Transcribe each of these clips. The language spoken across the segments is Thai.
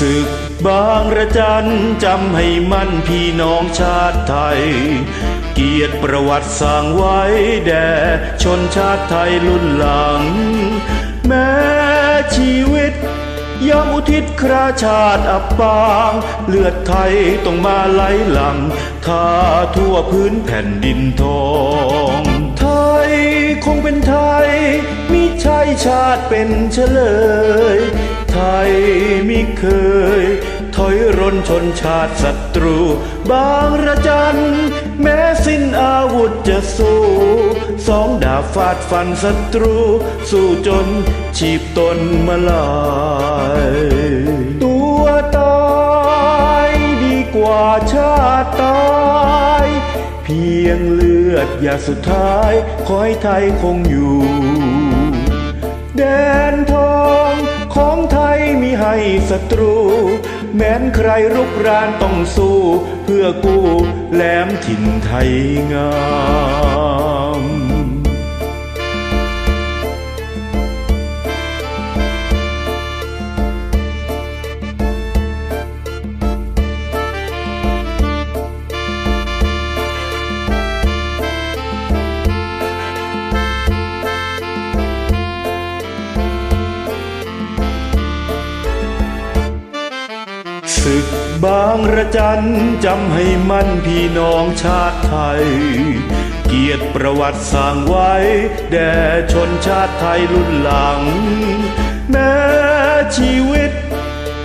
ศึกบางระจันจำให้มั่นพี่น้องชาติไทย เกียรติประวัติสร้างไว้แด่ชนชาติไทยรุ่นหลัง แม้ชีวิตยอมอุทิศคราชาติอับปาง เลือดไทยต้องมาไหลหลังท่าทั่วพื้นแผ่นดินทอง ไทยคงเป็นไทยมิใช่ชาติเป็นเฉลย เคย ถอยร่นชนชาติศัตรู บางระจัน แม้สิ้นอาวุธจะสู้ สองดาบฟาดฟันศัตรู สู้จนชีพตนมาลายตัวตายดีกว่าชาติตายเพียงเลือดหยาสุดท้าย ขอให้ไทยคงอยู่แด ศัตรู แม้นใครรุกรานต้องสู้ เพื่อกู้แหลมถิ่นไทยงาม ศึกบางระจันจำให้มั่นพี่น้องชาติไทย เกียรติประวัติสร้างไว้ แด่ชนชาติไทยรุ่นหลัง แม้ชีวิต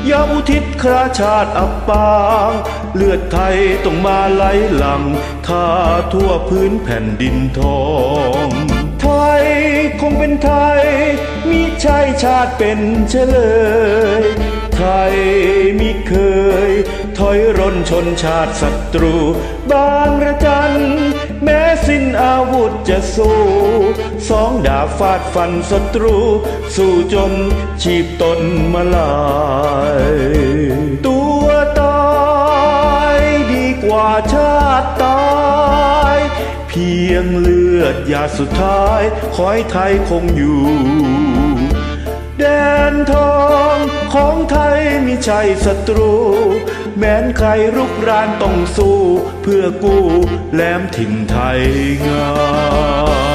ยอมอุทิศคราชาติอับปางเลือดไทยต้องมาไหลหลังท่าทั่วพื้นแผ่นดินทอง ไทยคงเป็นไทยมิใช่ชาติเป็นเฉลย ไทยมิเคย ถอยร่นชนชาติศัตรู บางระจัน แม้สิ้นอาวุธจะสู้ สองดาบฟาดฟันศัตรู สู้จนชีพตนมาลาย ตัวตายดีกว่าชาติตายเพียงเลือดหยาดสุดท้าย ขอให้ไทยคงอยู่ แดนทองของไทยมิใช่ศัตรู แม้นใครรุกรานต้องสู้ เพื่อกู้แหลมถิ่นไทยงาม